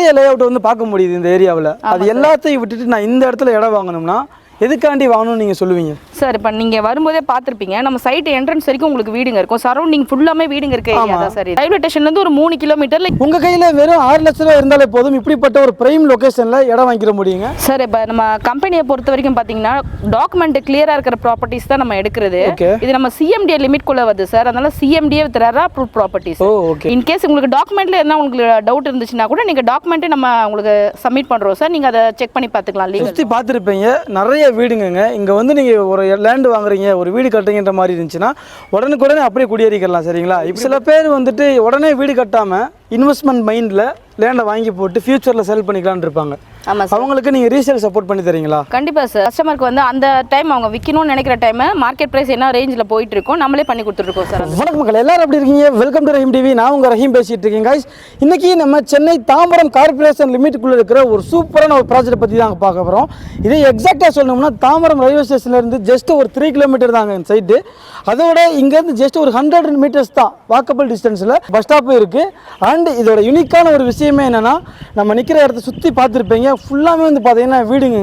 நிறைய lay out வந்து பார்க்க முடியுது இந்த ஏரியாவில் அது எல்லாத்தையும் விட்டுட்டு நான் இந்த இடத்துல இடம் வாங்கணும்னா எதுக்காண்டி வாங்கணும்னு நீங்கள் சொல்லுவீங்க? சார் இப்போ நீங்கள் வரும்போதே பார்த்துருப்பீங்க. நம்ம சைட் என்ட்ரன்ஸ் வரைக்கும் உங்களுக்கு வீடுங்க இருக்கும். சரௌண்டிங் ஃபுல்லாமே வீடுங்க இருக்க ஏரியா தான் சார் ரயில்வே ஸ்டேஷன்லேருந்து ஒரு மூணு கிலோமீட்டர்ல உங்கள் கையில் வெறும் ஆறு லட்ச ரூபா இருந்தாலே போதும். இப்படிப்பட்ட ஒரு பிரைம் லொக்கேஷனில் இடம் வாங்கிக்கிற முடியுங்க? சார் இப்போ நம்ம கம்பெனியை பொறுத்த வரைக்கும் பார்த்தீங்கன்னா டாக்குமெண்ட் கிளியராக இருக்கிற ப்ராப்பர்ட்டிஸ் தான் நம்ம எடுக்கிறது. இது நம்ம சிஎம்டிஏ லிமிட் குள்ள வருது சார். அதனால CMDA with RERA approve properties okay. In case உங்களுக்கு டாக்குமெண்ட்ல என்ன உங்களுக்கு டவுட் இருந்துச்சுன்னா கூட நீங்கள் டாக்குமெண்ட்டே நம்ம உங்களுக்கு சப்மிட் பண்ணுறோம் சார். நீங்கள் அதை செக் பண்ணி பார்த்துக்கலாம் சுற்றி பார்த்துருப்பீங்க. நிறைய வீடுங்க இங்கே வந்து நீங்கள் ஒரு லேண்டு வாங்குறீங்க ஒரு வீடு கட்டுறீங்கன்ற மாதிரி இருந்துச்சுன்னா உடனுக்குடனே அப்படியே குடியேறிக்கலாம் சரிங்களா? இப்போ சில பேர் வந்துட்டு உடனே வீடு கட்டாமல் இன்வெஸ்ட்மெண்ட் மைண்டில் லேண்டை வாங்கி போட்டு ஃபியூச்சரில் செல் பண்ணிக்கலாம்னு இருப்பாங்க. ஆமாம் அவங்களுக்கு நீங்கள் ரீசேல் சப்போர்ட் பண்ணி தரீங்களா? கண்டிப்பாக சார் கஸ்டமருக்கு வந்து அந்த டைம் அவங்க விற்கணும்னு நினைக்கிற டைம் மார்க்கெட் ப்ரைஸ் என்ன ரேஞ்சில் போயிட்டு இருக்கோம் நம்மளே பண்ணி கொடுத்துருக்கோம் சார் வணக்கம் மக்கள் எல்லாரும் எப்படி இருக்கீங்க? வெல்கம் டு ரஹீம் டிவி நான் உங்கள் ரஹீம் பேசிட்டு இருக்கேன் guys. இன்னைக்கு நம்ம சென்னை தாம்பரம் கார்பரேஷன் லிமிட்டுக்குள்ளே இருக்கிற ஒரு சூப்பரான ஒரு ப்ராஜெக்ட் பற்றி தான் பார்க்க போகிறோம் இதை எக்ஸாக்டாக சொல்லணும்னா தாம்பரம் ரயில்வே ஸ்டேஷன்லேருந்து ஜஸ்ட் ஒரு த்ரீ கிலோமீட்டர் தாங்க இந்த சைட்டு அதோட இங்கேருந்து ஜஸ்ட் ஒரு ஹண்ட்ரட் மீட்டர்ஸ் தான் வாக்கபிள் டிஸ்டன்ஸில் பஸ் ஸ்டாப்பும் இருக்குது அண்ட் இதோட யூனிக்கான ஒரு விஷயமே என்னென்னா நம்ம நிற்கிற இடத்த சுற்றி பார்த்துருப்பீங்க. ஃபுல்லாமே வந்து பார்த்தீங்கன்னா வீடுங்க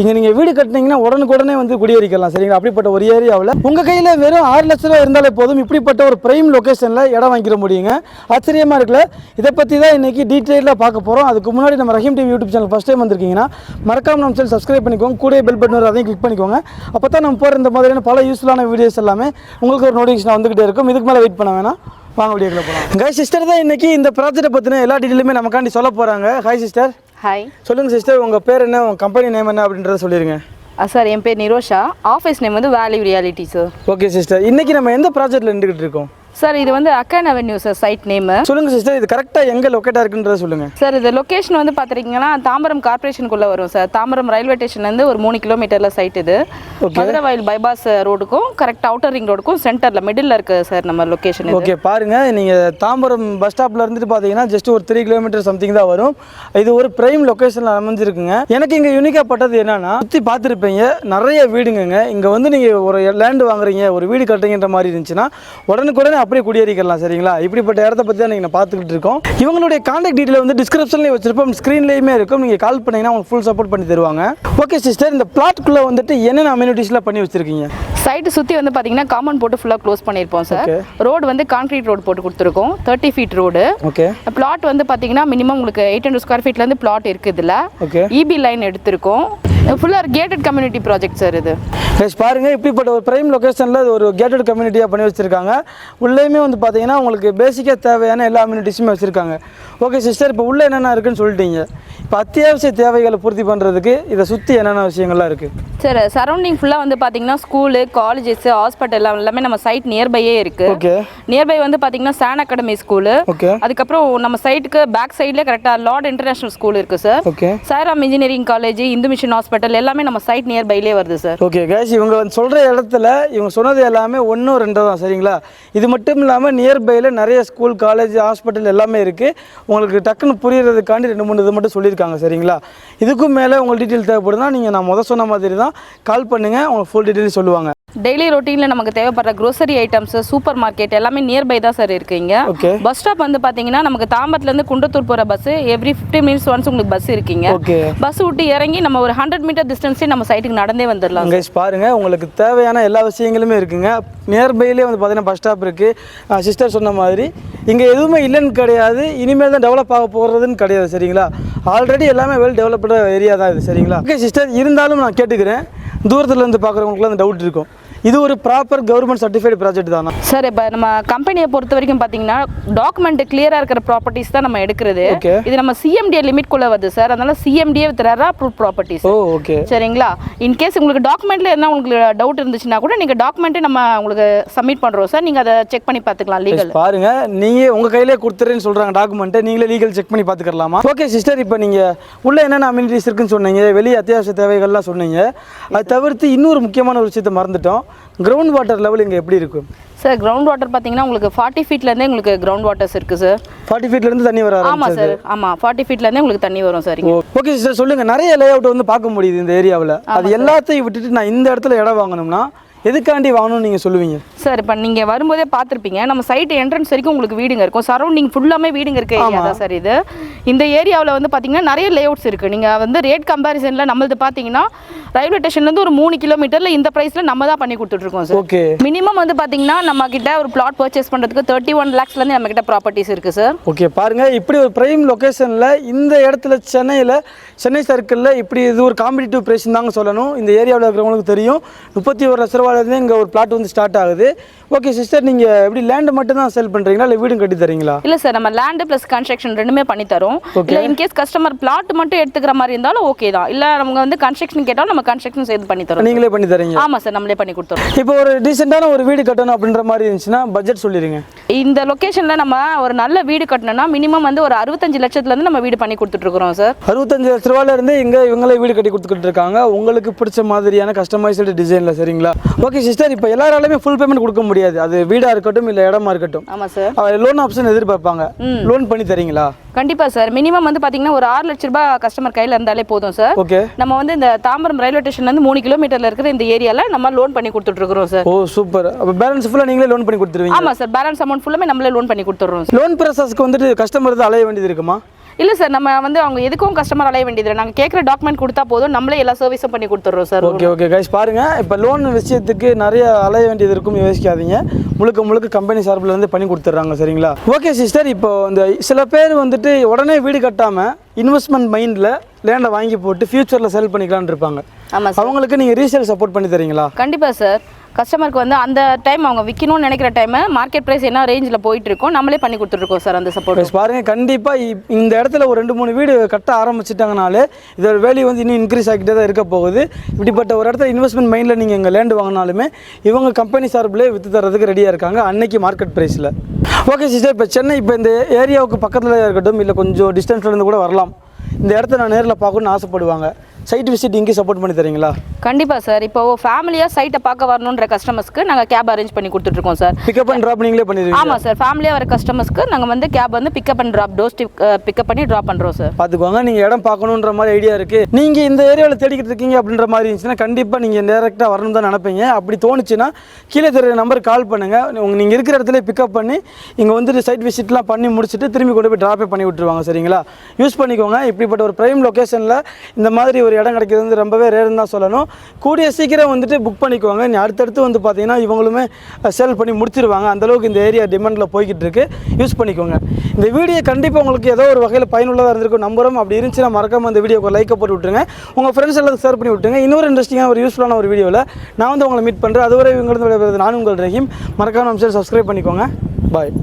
இங்கே நீங்கள் வீடு கட்டினீங்கன்னா உடனுக்குடனே வந்து குடியேறிக்கலாம் சரிங்களா? அப்படிப்பட்ட ஒரு ஏரியாவில். உங்கள் கையில் வெறும் ஆறு லட்ச ரூபா இருந்தாலே போதும். இப்படிப்பட்ட ஒரு பிரைம் லொக்கேஷனில் இடம் வாங்கிக்கிற முடியுங்க. ஆச்சரியமாக இருக்குல்ல? இதை பற்றி தான் இன்றைக்கி டீட்டெயிலாக பார்க்க போகிறோம் அதுக்கு முன்னாடி நம்ம Rahim TV YouTube channel first time வந்திருக்கீங்கன்னா மறக்காம நம்ம சேனல் சப்ஸ்கிரைப் பண்ணிக்கோங்க. கூட பெல் பட்டன் வரும் அதையும் கிளிக் பண்ணிக்கோங்க. அப்போ தான் நம்ம போகிற இந்த மாதிரியான பல யூஸ்ஃபுல்லான வீடியோஸ் எல்லாமே உங்களுக்கு ஒரு நோட்டிஃபிகேஷன் வந்துகிட்டே இருக்கும். இதுக்கு மேலே வெயிட் பண்ண வேணாம். வாங்க வீடியோக்குள்ள போகலாம் கை சிஸ்டர் தான் இன்னைக்கு இந்த ப்ராஜெக்ட்டை பற்றின எல்லா டீட்டெயிலுமே நமக்காண்டி சொல்ல போகிறாங்க ஹாய் சிஸ்டர் ஹாய் சொல்லுங்கள் சிஸ்டர் உங்கள் பேர் என்ன? உங்கள் கம்பெனி நேம் என்ன அப்படின்றத சொல்லிடுங்க சார் என் பேர் நிரோஷா. ஆஃபீஸ் நேம் வந்து value reality sir okay sister இன்னைக்கு நம்ம எந்த ப்ராஜெக்ட்டில் இருந்துகிட்டு இருக்கோம்? சார் இது வந்து அக்கான் அவென்யூ சார் சைட் நேமு. சொல்லுங்கள் சிஸ்டர் இது கரெக்டாக எங்கே லொக்கேட்டாக இருக்குன்றத சொல்லுங்கள் சார் இது லொக்கேஷன் வந்து பார்த்துருக்கீங்கன்னா தாம்பரம் கார்பரேஷனுக்குள்ளே வரும் சார். தாம்பரம் ரயில்வே ஸ்டேஷன்லேருந்து ஒரு மூணு கிலோமீட்டரில் சைட் இது. மதுரை வயல் பைபாஸ் ரோடுக்கும் கரெக்ட் அவுட்டர் ரிங் ரோடுக்கும் சென்டரில் மிடில் இருக்கு சார் நம்ம லொக்கேஷன் ஓகே பாருங்க நீங்கள் தாம்பரம் பஸ் ஸ்டாப்ல இருந்துட்டு பார்த்தீங்கன்னா ஜஸ்ட் ஒரு த்ரீ கிலோமீட்டர் சம்திங் தான் வரும். இது ஒரு பிரைம் லொக்கேஷனில் அமைஞ்சிருக்குங்க. எனக்கு இங்கே யூனிக்காக பட்டது என்னன்னா சுற்றி பார்த்துருப்பீங்க நிறைய வீடுங்கங்க. இங்கே வந்து நீங்கள் ஒரு லேண்டு வாங்குறீங்க ஒரு வீடு கட்டுறீங்கன்ற மாதிரி இருந்துச்சுன்னா உடனுக்குடனே அப்படியே குடியேறிக்கலாம் சரிங்களா? இப்படிப்பட்ட இடத்த பற்றி தான் நீங்கள் பார்த்துக்கிட்டு இருக்கோம். இவங்களுடைய கான்டாக்ட் டீட்டெயில் வந்து டிஸ்கிரிப்ஷன்லேயே வச்சிருப்போம். ஸ்க்ரீன்லேயுமே இருக்கும். நீங்கள் கால் பண்ணீங்கன்னா உங்களுக்கு ஃபுல் சப்போர்ட் பண்ணி தருவாங்க. ஓகே சிஸ்டர் இந்த பிளாட்குள்ளே வந்துட்டு என்னென்ன அம்யூனிட்டிஸ்லாம் பண்ணி வச்சிருக்கீங்க? சைட்டு சுற்றி வந்து பார்த்தீங்கன்னா காமன் போட்டு ஃபுல்லாக க்ளோஸ் பண்ணியிருப்போம் சார். ரோடு வந்து கான்க்ரீட் ரோடு போட்டு கொடுத்துருக்கோம். Thirty feet road okay plot வந்து பார்த்தீங்கன்னா மினிமம் உங்களுக்கு எயிட் ஹண்ட்ரட் ஸ்கொயர் ஃபீட்லேருந்து பிளாட் இருக்குது இதில் ஓகே இபி லைன் எடுத்திருக்கோம். ஃபுல்லாக கேட்டட் கம்யூனிட்டி ப்ராஜெக்ட் சார் இது. கைஸ் பாருங்க இப்படிப்பட்ட ஒரு பிரைம் லொகேஷனில் இது ஒரு கேட்டட் கம்யூனிட்டியாக பண்ணி வச்சிருக்காங்க. உள்ளேயுமே வந்து பார்த்தீங்கன்னா உங்களுக்கு பேசிக்காக தேவையான எல்லா அம்யூனிட்டிஸுமே வச்சுருக்காங்க. ஓகே சிஸ்டர் இப்போ உள்ளே என்னென்ன இருக்குன்னு சொல்லிட்டீங்க. இப்போ அத்தியாவசிய தேவைகளை பூர்த்தி பண்ணுறதுக்கு இதை சுற்றி என்னென்ன விஷயங்கள்லாம் இருக்குது சார் சரௌண்டிங் ஃபுல்லாக வந்து பார்த்தீங்கன்னா ஸ்கூலு காலேஜஸ் ஹாஸ்பிட்டல் எல்லாமே நம்ம சைட் நியர்பையே இருக்குது ஓகே நியர்பை வந்து பார்த்தீங்கன்னா சான் அகாடமி ஸ்கூலு ஓகே அதுக்கப்புறம் நம்ம சைட்டுக்கு பேக் சைடில் கரெக்டாக லார்ட் இன்டர்நேஷனல் ஸ்கூல் இருக்குது sir okay Sairam engineering college Hindu mission hospital எல்லாமே நம்ம சைட் நியர்பைலே வருது சார் ஓகே கேஷ் இவங்க வந்து சொல்கிற இடத்துல இவங்க சொன்னது எல்லாமே ஒன்றும் ரெண்டோ தான் சரிங்களா? இது மட்டும் இல்லாமல் நியர்பையில் நிறைய ஸ்கூல் காலேஜ் ஹாஸ்பிட்டல் எல்லாமே இருக்குது உங்களுக்கு டக்குன்னு புரியறதுக்காண்டி ரெண்டு மூணு இது மட்டும் சொல்லியிருக்காங்க சரிங்களா? இதுக்கும் மேலே உங்களுக்கு டீட்டெயில் தேவைப்படுதுன்னா நீங்கள் நான் முதல் சொன்ன மாதிரி தான் கால் பண்ணுங்கள் உங்களுக்கு ஃபுல் டீட்டெயில் சொல்லுவாங்க. டெய்லி ரொட்டீனில் நமக்கு தேவைப்படுற க்ரோசரி ஐட்டம்ஸ் சூப்பர் மார்க்கெட் எல்லாமே நியர்பை தான் சார் இருக்கு இங்க ஓகே பஸ் ஸ்டாப் வந்து பார்த்தீங்கன்னா நமக்கு தாம்பரத்துலேருந்து குன்றத்தூர் போகிற bus every fifty minutes once உங்களுக்கு பஸ் இருக்கீங்க. ஓகே பஸ் விட்டு இறங்கி நம்ம ஒரு ஹண்ட்ரட் மீட்டர் டிஸ்டன்ஸே நம்ம சைட்டுக்கு நடந்தே வந்துடலாம் கைஸ் பாருங்க உங்களுக்கு தேவையான எல்லா விஷயங்களுமே இருக்குங்க. நியர்பைலேயே வந்து பார்த்தீங்கன்னா பஸ் ஸ்டாப் இருக்குது சிஸ்டர் சொன்ன மாதிரி. இங்கே எதுவுமே இல்லைன்னு கிடையாது. இனிமேல் தான் டெவலப் ஆக போகிறதுன்னு கிடையாது சரிங்களா? ஆல்ரெடி எல்லாமே வெல் டெவலப்டு ஏரியா தான் இது சரிங்களா? ஓகே சிஸ்டர் இருந்தாலும் நான் கேட்டுக்கிறேன். தூரத்துல இருந்து பார்க்குறவங்களுக்குலாம் அந்த டவுட் இருக்கும். இது ஒரு ப்ராப்பர் கவர்மெண்ட் சர்டிஃபைடு ப்ராஜெக்ட் தானா? சார் இப்போ நம்ம கம்பெனியை பொறுத்த வரைக்கும் பார்த்தீங்கன்னா டாக்குமெண்ட் கிளியராக இருக்கிற ப்ராப்பர்ட்டிஸ் தான் நம்ம எடுக்கிறது. இது நம்ம சிஎம்டிஏ லிமிட் குள்ள வருது சார் அதனால CMDA with RERA approve properties okay சரிங்களா? இன் கேஸ் உங்களுக்கு டாக்குமெண்ட்ல என்ன உங்களுக்கு டவுட் இருந்துச்சுன்னா கூட நீங்கள் டாக்குமெண்ட்டே நம்ம உங்களுக்கு சப்மிட் பண்ணுறோம் சார் நீங்கள் அதை செக் பண்ணி பார்த்துக்கலாம் லீகல் பாருங்க. நீங்க உங்க கையிலே கொடுத்துறேன்னு சொல்றாங்க டாக்குமெண்ட் நீங்களே லீகல் செக் பண்ணி பார்த்துக்கலாமா ஓகே சிஸ்டர் இப்போ நீங்க உள்ள என்னென்ன அம்யூனிட்டிஸ் இருக்குன்னு சொன்னீங்க வெளியே அத்தியாவசிய தேவைகள்லாம் சொன்னீங்க. அது தவிர்த்து இன்னொரு முக்கியமான ஒரு விஷயத்தை மறந்துட்டோம். கிரவுண்ட் வாட்டர் லெவல் இங்கே எப்படி இருக்கும் சார் கிரவுண்ட் வாட்டர் பார்த்தீங்கன்னா உங்களுக்கு ஃபார்ட்டி ஃபீட்லேருந்தே உங்களுக்கு கிரவுண்ட் வாட்டர்ஸ் இருக்குது சார் ஃபார்ட்டி ஃபீட்லேருந்து தண்ணி வர ஆமாம் சார் ஆமாம் ஃபார்ட்டி ஃபீட்லேருந்தே உங்களுக்கு தண்ணி வரும் சார். ஓகே சிஸ்டர் சொல்லுங்க. நிறைய லே அவுட் வந்து பார்க்க முடியுது இந்த ஏரியாவில் அது எல்லாத்தையும் விட்டுட்டு நான் இந்த இடத்துல இடம் வாங்கணும்னா எதுக்காண்டி வாங்கணும்னு நீங்கள் சொல்லுவீங்க? சார் இப்போ நீங்கள் வரும்போதே பார்த்துருப்பீங்க. நம்ம சைட் என்ட்ரன்ஸ் வரைக்கும் உங்களுக்கு வீடுங்க இருக்கும். சரௌண்டிங் ஃபுல்லாமே வீடுங்க இருக்க ஏரியா தான் சார் இது. இந்த ஏரியாவில் வந்து பார்த்தீங்கன்னா நிறைய லேஅவுட்ஸ் இருக்குது நீங்கள் வந்து ரேட் கம்பேரிசனில் நம்மளது பார்த்தீங்கன்னா ரயில்வே ஸ்டேஷன்லேருந்து ஒரு மூணு கிலோமீட்டரில் இந்த ப்ரைஸில் நம்ம தான் பண்ணி கொடுத்துட்ருக்கோம் சார். ஓகே மினிமம் வந்து பார்த்தீங்கன்னா நம்ம கிட்ட ஒரு பிளாட் பர்ச்சேஸ் பண்ணுறதுக்கு தேர்ட்டி ஒன் லேக்ஸ்லேருந்து நம்ம கிட்ட ப்ராப்பர்ட்டிஸ் இருக்குது சார். ஓகே பாருங்க. இப்படி ஒரு பிரைம் லொகேஷனில் இந்த இடத்துல சென்னையில் சென்னை சர்க்கிளில் இப்படி இது ஒரு காம்படிட்டிவ் ப்ரைஸ் தாங்க சொல்லணும். இந்த ஏரியாவில் இருக்கிறவங்களுக்கு தெரியும். முப்பத்தி ஒரு லட்ச ரூபாயிலேருந்து இங்கே ஒரு பிளாட் வந்து ஸ்டார்ட் ஆகுது. ஓகே சிஸ்டர் நீங்கள் எப்படி லேண்டு மட்டும் தான் செல் பண்ணுறீங்களா இல்லை வீடும் கட்டி தரீங்களா? இல்லை சார் நம்ம லேண்டு ப்ளஸ் கன்ஸ்ட்ரக்ஷன் ரெண்டுமே பண்ணி தரோம். இல்லை இன்கேஸ் கஸ்டமர் பிளாட் மட்டும் எடுத்துக்கிற மாதிரி இருந்தாலும் ஓகே தான். இல்லை நம்ம வந்து கன்ஸ்ட்ரக்ஷன் கேட்டாலும் நம்ம கன்ஸ்ட்ரக்ஷன் சேர்த்து பண்ணி தரோம் நீங்களே பண்ணி தரீங்க ஆமாம் சார் நம்மளே பண்ணி கொடுத்துறோம். இப்போ ஒரு டீசெண்டான ஒரு வீடு கட்டணும் அப்படின்ற மாதிரி இருந்துச்சுன்னா பட்ஜெட் சொல்லிடுங்க. இந்த லொக்கேஷனில் நம்ம ஒரு நல்ல வீடு கட்டணும்னா மினிமம் வந்து ஒரு அறுபத்தஞ்சு லட்சத்துலேருந்து நம்ம வீடு பண்ணி கொடுத்துட்ருக்குறோம் சார் அறுபத்தஞ்சு லட்ச ரூபாயில இருந்து இங்கே இவங்களே வீடு கட்டி கொடுத்துக்கிட்டு இருக்காங்க. உங்களுக்கு பிடிச்ச மாதிரியான கஸ்டமைஸ்டு டிசைனில் சரிங்களா? ஓகே சிஸ்டர் இப்போ எல்லாராலுமே ஃபுல் பேமெண்ட் கொடுக்க முடியாது. அது வீடாக இருக்கட்டும் இல்லை இடமா இருக்கட்டும். ஆமாம் சார் லோன் ஆப்ஷன் எதிர்பார்ப்பாங்க. லோன் பண்ணி தரீங்களா? கண்டிப்பாக சார் மினிமம் வந்து பார்த்தீங்கன்னா ஒரு ஆறு லட்ச ரூபாய் கஸ்டமர் கையில் இருந்தாலே போதும் சார் ஓகே நம்ம வந்து இந்த தாம்பரம் ரயில்வே ஸ்டேஷன்லேருந்து மூணு கிலோமீட்டரில் இருக்கிற இந்த ஏரியாவில் நம்ம லோன் பண்ணி கொடுத்துட்ருக்குறோம் சார் ஓ சூப்பர் அப்போ பேலன்ஸ் ஃபுல்லாக நீங்களே லோன் பண்ணி கொடுத்துருவீங்க ஆமாம் சார் பேலன்ஸ் அமௌண்ட் ஃபுல்லாமே நம்மளே லோன் பண்ணி கொடுத்துட்றோம் லோன் ப்ராசஸ்க்கு வந்துட்டு கஸ்டமர் தான் அலைய வேண்டியது இருக்குமா? இல்லை சார் நம்ம வந்து அவங்க எதுக்கும் கஸ்டமர் அலைய வேண்டியது நாங்கள் கேட்குற டாக்குமெண்ட் கொடுத்தா போதும். நம்மளே எல்லா சர்வீஸும் பண்ணி கொடுத்துட்றோம் சார். ஓகே ஓகே கைஸ் பாருங்க. இப்போ லோன் விஷயத்துக்கு நிறைய அலைய வேண்டியது இருக்கும் யோசிக்காதீங்க. முழுக்க முழுக்க கம்பெனி சார்பில் இருந்து பண்ணி கொடுத்துட்றாங்க சரிங்களா? ஓகே சிஸ்டர் இப்போ இந்த சில பேர் வந்துட்டு உடனே வீடு கட்டாமல் இன்வெஸ்ட்மெண்ட் மைண்டில் லேண்டை வாங்கி போட்டு ஃபியூச்சரில் செல் பண்ணிக்கலாம்னு இருப்பாங்க. அவங்களுக்கு நீங்கள் ரீசேல் சப்போர்ட் பண்ணி தரீங்களா? கண்டிப்பாக சார் கஸ்டமருக்கு வந்து அந்த டைம் அவங்க விற்கணும்னு நினைக்கிற டைம் மார்க்கெட் ப்ரைஸ் என்ன ரேஞ்சில் போயிட்டு இருக்கோம் நம்மளே பண்ணி கொடுத்துருக்கோம் சார் அந்த சப்போர்ட் பாருங்க கண்டிப்பாக இந்த இடத்துல ஒரு ரெண்டு மூணு வீடு கட்ட ஆரம்பிச்சிட்டாங்கனாலே இதோட வேல்யூ வந்து இன்னும் இன்க்ரீஸ் ஆகிட்டே தான் இருக்க போகுது. இப்படிப்பட்ட ஒரு இடத்துல இன்வெஸ்ட்மெண்ட் மைண்டில் நீங்கள் இங்கே லேண்டு வாங்கினாலுமே இவங்க கம்பெனி சார்பிலே விற்று தரதுக்கு ரெடியாக இருக்காங்க அன்னைக்கு மார்க்கெட் ப்ரைஸில் ஓகே சிஸ்டர் இப்போ சென்னை இப்போ இந்த ஏரியாவுக்கு பக்கத்தில் இருக்கட்டும் இல்லை கொஞ்சம் டிஸ்டன்ஸ்லேருந்து கூட வரலாம். இந்த இடத்த நான் நேரில் பார்க்கணும்னு ஆசைப்படுவாங்க. சைட் விசிட் இங்கே சப்போர்ட் பண்ணி தரீங்களா? கண்டிப்பாக சார் இப்போ ஃபேமிலியாக சைட்டை பார்க்க வரணுன்ற கஸ்டமர்ஸ்க்கு நாங்கள் கேப் அரேஞ்ச் பண்ணி கொடுத்துட்ருக்கோம் சார் பிக்கப் அண்ட் ட்ராப் நீங்களே பண்ணிடுவீங்க ஆமாம் சார் ஃபேமிலியாக வர கஸ்டமர்ஸ்க்கு நாங்கள் வந்து கேப் வந்து பிக்கப் அண்ட் ட்ராப் டோஸ் பிக்கப் பண்ணி ட்ராப் பண்ணுறோம் சார் பார்த்துக்கோங்க நீங்கள் இடம் பார்க்கணுன்ற மாதிரி ஐடியா இருக்குது நீங்கள் இந்த ஏரியாவில் தேடிக்கிட்டு இருக்கீங்க அப்படின்ற மாதிரி இருந்துச்சுன்னா கண்டிப்பாக நீங்கள் டேரெக்டாக வரணும் தான் நினைப்பீங்க. அப்படி தோணுச்சுன்னா கீழே தெரிய நம்பருக்கு கால் பண்ணுங்கள் உங்கள் நீங்கள் இருக்கிற இடத்துல பிக்கப் பண்ணி இங்கே வந்துட்டு சைட் விசிட்லாம் பண்ணி முடிச்சுட்டு திரும்பி கொண்டு போய் ட்ராப்பே பண்ணி விட்டுருவாங்க சரிங்களா? யூஸ் பண்ணிக்கோங்க. இப்படிப்பட்ட ஒரு ப்ரைம் லொக்கேஷனில் இந்த மாதிரி ஒரு இடம் கிடைக்கிறது வந்து ரொம்பவே ரேருன்னு தான் சொல்லணும். கூடிய சீக்கிரம் வந்துட்டு புக் பண்ணிக்கோங்க. நீ அடுத்தடுத்து வந்து பார்த்தீங்கன்னா இவங்களுமே சேல் பண்ணி முடிச்சிருவாங்க. அந்தளவுக்கு இந்த ஏரியா டிமாண்டில் போய்கிட்டு இருக்கு. யூஸ் பண்ணிக்கோங்க. இந்த வீடியோ கண்டிப்பாக உங்களுக்கு ஏதோ ஒரு வகையில் பயனுள்ளதாக இருந்திருக்கும் நம்புகிறோம் அப்படி இருந்துச்சுன்னா மறக்காமல் அந்த வீடியோக்கு லைக்கை போட்டு விட்டுருங்க. உங்கள் ஃப்ரெண்ட்ஸ் எல்லாம் ஷேர் பண்ணி விட்டுருங்க. இன்னொரு இன்ட்ரெஸ்டிங்காக ஒரு யூஸ்ஃபுல்லான ஒரு வீடியோவில் நான் வந்து உங்களை மீட் பண்ணுறேன் அதுவரை இவங்களுக்கு நான் உங்கள் ரஹீம். மறக்காம நம்ம சேனல் சப்ஸ்கிரைப் பண்ணிக்கோங்க. பாய்